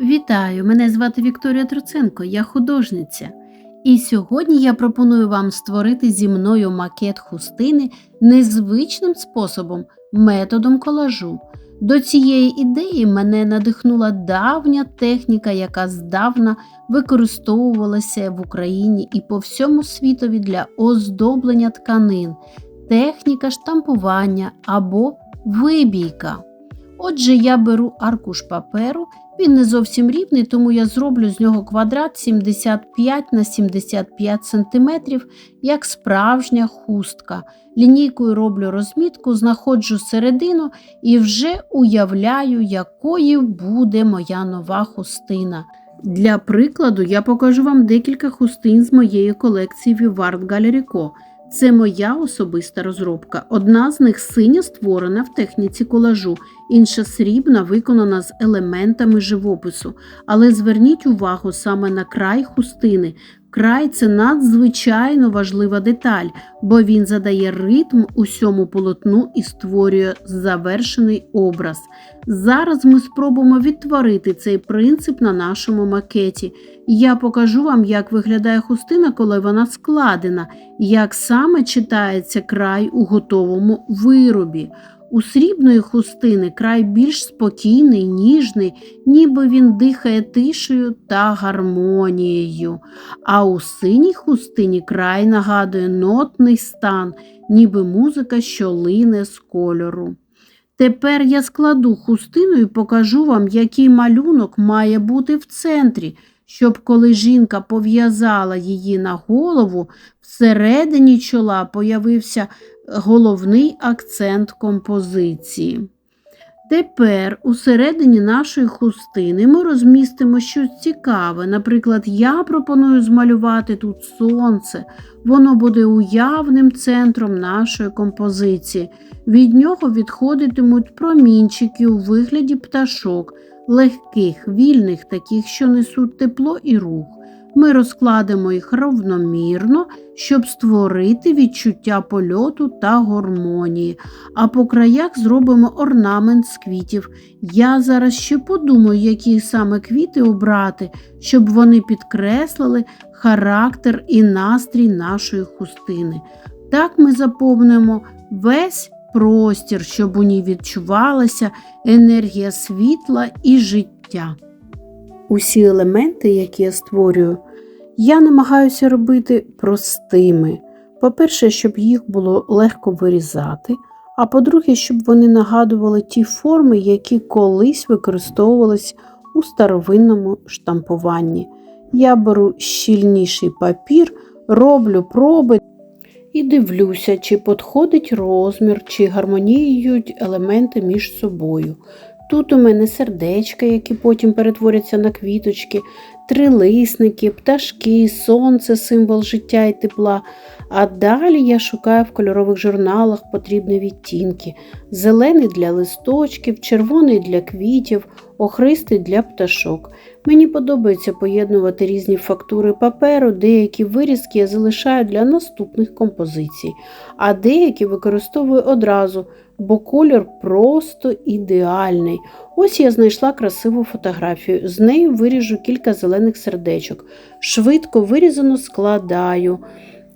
Вітаю! Мене звати Вікторія Троценко, я художниця. І сьогодні я пропоную вам створити зі мною макет хустини незвичним способом, методом колажу. До цієї ідеї мене надихнула давня техніка, яка здавна використовувалася в Україні і по всьому світові для оздоблення тканин, техніка штампування або вибійка. Отже, я беру аркуш паперу, він не зовсім рівний, тому я зроблю з нього квадрат 75 на 75 см, як справжня хустка. Лінійкою роблю розмітку, знаходжу середину і вже уявляю, якою буде моя нова хустина. Для прикладу, я покажу вам декілька хустин з моєї колекції Vivart Gallery Co. Це моя особиста розробка. Одна з них синя створена в техніці колажу, інша срібна виконана з елементами живопису. Але зверніть увагу саме на край хустини. Край це надзвичайно важлива деталь, бо він задає ритм усьому полотну і створює завершений образ. Зараз ми спробуємо відтворити цей принцип на нашому макеті. Я покажу вам, як виглядає хустина, коли вона складена, як саме читається край у готовому виробі. У срібної хустини край більш спокійний, ніжний, ніби він дихає тишею та гармонією. А у синій хустині край нагадує нотний стан, ніби музика, що лине з кольору. Тепер я складу хустину і покажу вам, який малюнок має бути в центрі, щоб коли жінка пов'язала її на голову, всередині чола появився головний акцент композиції. Тепер у середині нашої хустини ми розмістимо щось цікаве. Наприклад, я пропоную змалювати тут сонце, воно буде уявним центром нашої композиції. Від нього відходитимуть промінчики у вигляді пташок, легких, вільних, таких, що несуть тепло і рух. Ми розкладемо їх равномірно, щоб створити відчуття польоту та гармонії, а по краях зробимо орнамент з квітів. Я зараз ще подумаю, які саме квіти обрати, щоб вони підкреслили характер і настрій нашої хустини. Так ми заповнимо весь простір, щоб у ній відчувалася енергія світла і життя. Усі елементи, які я створюю, я намагаюся робити простими. По-перше, щоб їх було легко вирізати, а по-друге, щоб вони нагадували ті форми, які колись використовувались у старовинному штампуванні. Я беру щільніший папір, роблю проби і дивлюся, чи підходить розмір, чи гармоніюють елементи між собою. Тут у мене сердечка, які потім перетворяться на квіточки, трилисники, пташки, сонце, символ життя і тепла. А далі я шукаю в кольорових журналах потрібні відтінки: зелений для листочків, червоний для квітів, охристий для пташок. Мені подобається поєднувати різні фактури паперу, деякі вирізки я залишаю для наступних композицій, а деякі використовую одразу, бо колір просто ідеальний. Ось я знайшла красиву фотографію. З нею виріжу кілька зелених сердечок. Швидко вирізано складаю.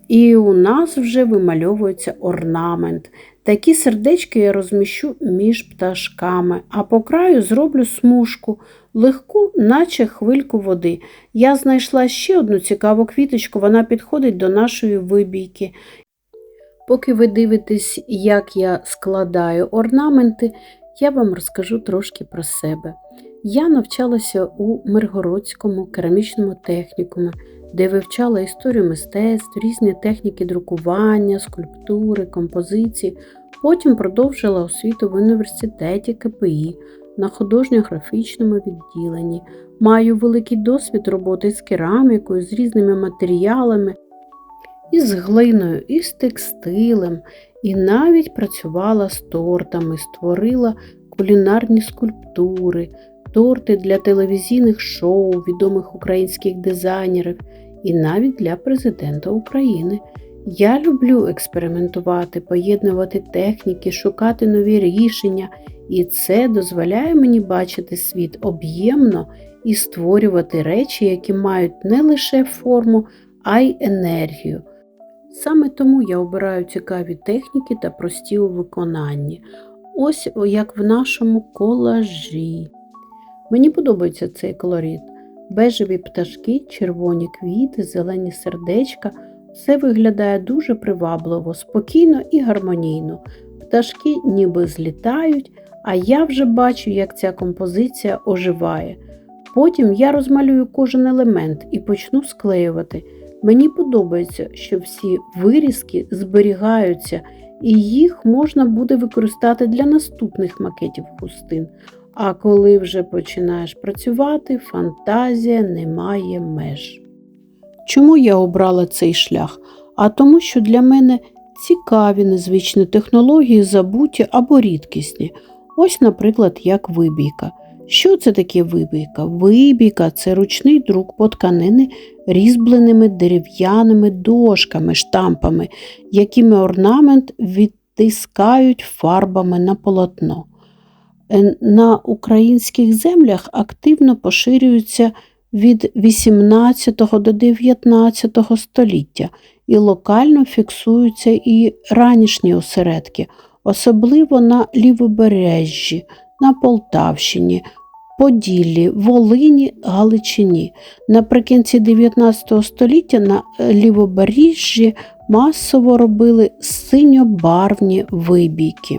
І у нас вже вимальовується орнамент. Такі сердечки я розміщу між пташками, а по краю зроблю смужку, легку, наче хвильку води. Я знайшла ще одну цікаву квіточку, вона підходить до нашої вибійки. Поки ви дивитесь, як я складаю орнаменти, я вам розкажу трошки про себе. Я навчалася у Миргородському керамічному технікумі, де вивчала історію мистецтв, різні техніки друкування, скульптури, композиції. Потім продовжила освіту в університеті КПІ на художньо-графічному відділенні. Маю великий досвід роботи з керамікою, з різними матеріалами, із глиною, і з текстилем, і навіть працювала з тортами, створила кулінарні скульптури, торти для телевізійних шоу, відомих українських дизайнерів і навіть для президента України. Я люблю експериментувати, поєднувати техніки, шукати нові рішення І це дозволяє мені бачити світ об'ємно і створювати речі, які мають не лише форму, а й енергію. Саме тому я обираю цікаві техніки та прості у виконанні. Ось як в нашому колажі. Мені подобається цей колорит. Бежеві пташки, червоні квіти, зелені сердечка. Все виглядає дуже привабливо, спокійно і гармонійно. Пташки ніби злітають, а я вже бачу, як ця композиція оживає. Потім я розмалюю кожен елемент і почну склеювати. Мені подобається, що всі вирізки зберігаються, і їх можна буде використати для наступних макетів хустин. А коли вже починаєш працювати, фантазія не має меж. Чому я обрала цей шлях? А тому, що для мене цікаві незвичні технології, забуті або рідкісні. Ось, наприклад, як вибійка. Що це таке вибійка? Вибійка це ручний друк по тканини різьбленими дерев'яними дошками, штампами, якими орнамент відтискають фарбами на полотно. Е, На українських землях активно поширюються від 18 до 19 століття і локально фіксуються і ранішні осередки, особливо на лівобережжі, на Полтавщині, Поділлі, Волині, Галичині. Наприкінці 19 століття на лівобережжі масово робили синьобарвні вибійки.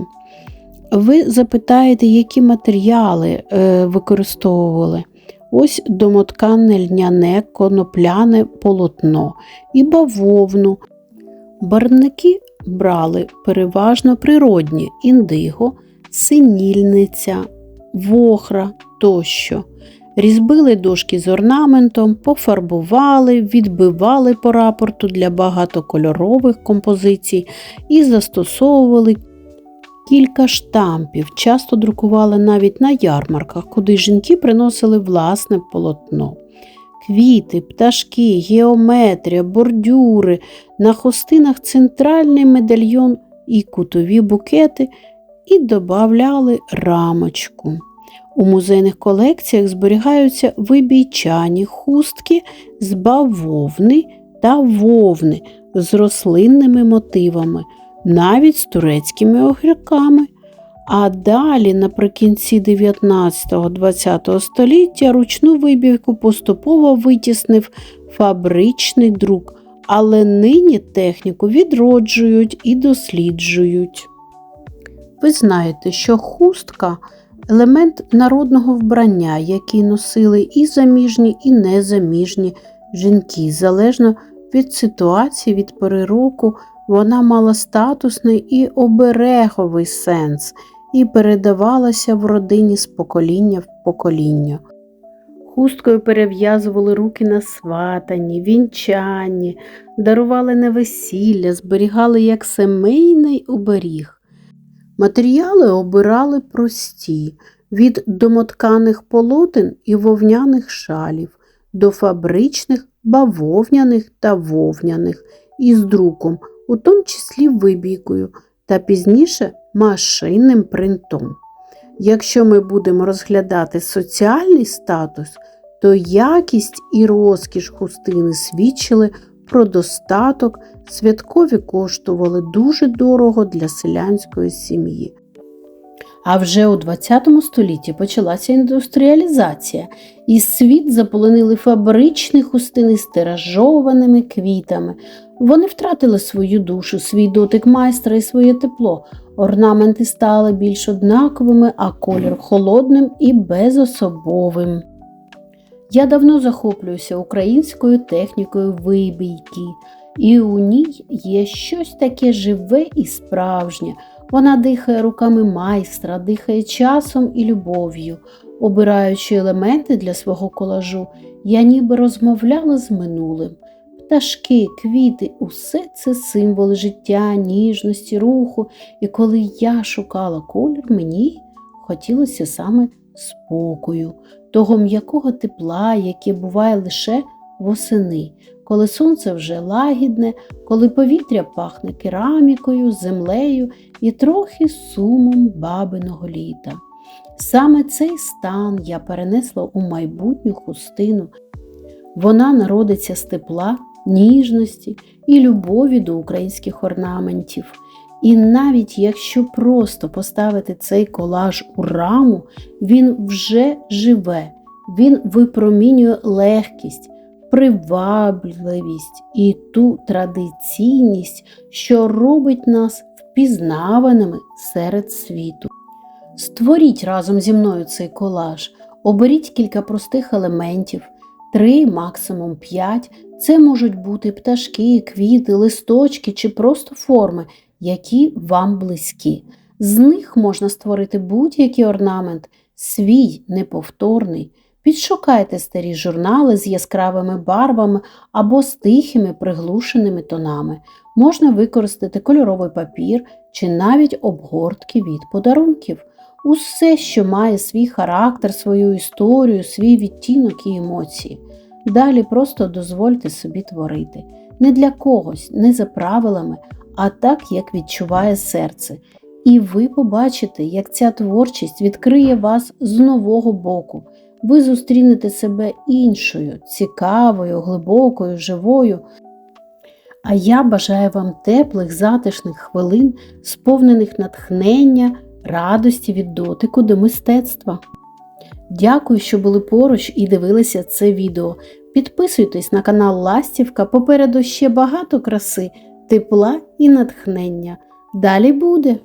Ви запитаєте, які матеріали е, використовували? Ось домоткане льняне конопляне полотно і бавовну. Барвники брали переважно природні індиго, синільниця, вохра тощо. Різьбили дошки з орнаментом, пофарбували, відбивали по рапорту для багатокольорових композицій і застосовували кілька штампів, часто друкували навіть на ярмарках, куди жінки приносили власне полотно. Квіти, пташки, геометрія, бордюри, на хустинах центральний медальйон і кутові букети і додавали рамочку. У музейних колекціях зберігаються вибійчані хустки з бавовни та вовни з рослинними мотивами, навіть з турецькими огірками. А далі, наприкінці 19-20 століття, ручну вибірку поступово витіснив фабричний друк, але нині техніку відроджують і досліджують. Ви знаєте, що хустка елемент народного вбрання, який носили і заміжні, і незаміжні жінки. Залежно від ситуації, від пори року, вона мала статусний і обереговий сенс і передавалася в родині з покоління в покоління. Хусткою перев'язували руки на сватанні, вінчанні, дарували на весілля, зберігали як семейний оберіг. Матеріали обирали прості від домотканих полотен і вовняних шалів до фабричних бавовняних та вовняних із друком, у тому числі вибійкою та пізніше машинним принтом. Якщо ми будемо розглядати соціальний статус, то якість і розкіш хустини свідчили про достаток, святкові коштували дуже дорого для селянської сім'ї. А вже у ХХ столітті почалася індустріалізація, і світ заполонили фабричні хустини з тиражованими квітами. Вони втратили свою душу, свій дотик майстра і своє тепло. Орнаменти стали більш однаковими, а колір холодним і безособовим. Я давно захоплююся українською технікою вибійки, і у ній є щось таке живе і справжнє. Вона дихає руками майстра, дихає часом і любов'ю. Обираючи елементи для свого колажу, я ніби розмовляла з минулим. Пташки, квіти усе це символи життя, ніжності, руху, і коли я шукала колір, мені хотілося саме спокою, того м'якого тепла, яке буває лише восени, коли сонце вже лагідне, коли повітря пахне керамікою, землею і трохи сумом бабиного літа. Саме цей стан я перенесла у майбутню хустину. Вона народиться з тепла, ніжності і любові до українських орнаментів. І навіть якщо просто поставити цей колаж у раму, він вже живе, він випромінює легкість, привабливість і ту традиційність, що робить нас впізнаваними серед світу. Створіть разом зі мною цей колаж, оберіть кілька простих елементів, три, максимум п'ять. Це можуть бути пташки, квіти, листочки чи просто форми, які вам близькі. З них можна створити будь-який орнамент, свій неповторний. Підшукайте старі журнали з яскравими барвами або з тихими приглушеними тонами. Можна використати кольоровий папір чи навіть обгортки від подарунків. Усе, що має свій характер, свою історію, свій відтінок і емоції. Далі просто дозвольте собі творити. Не для когось, не за правилами, а так, як відчуває серце. І ви побачите, як ця творчість відкриє вас з нового боку. Ви зустрінете себе іншою, цікавою, глибокою, живою. А я бажаю вам теплих, затишних хвилин, сповнених натхнення, радості від дотику до мистецтва. Дякую, що були поруч і дивилися це відео. Підписуйтесь на канал Ластівка, попереду ще багато краси, тепла і натхнення. Далі буде!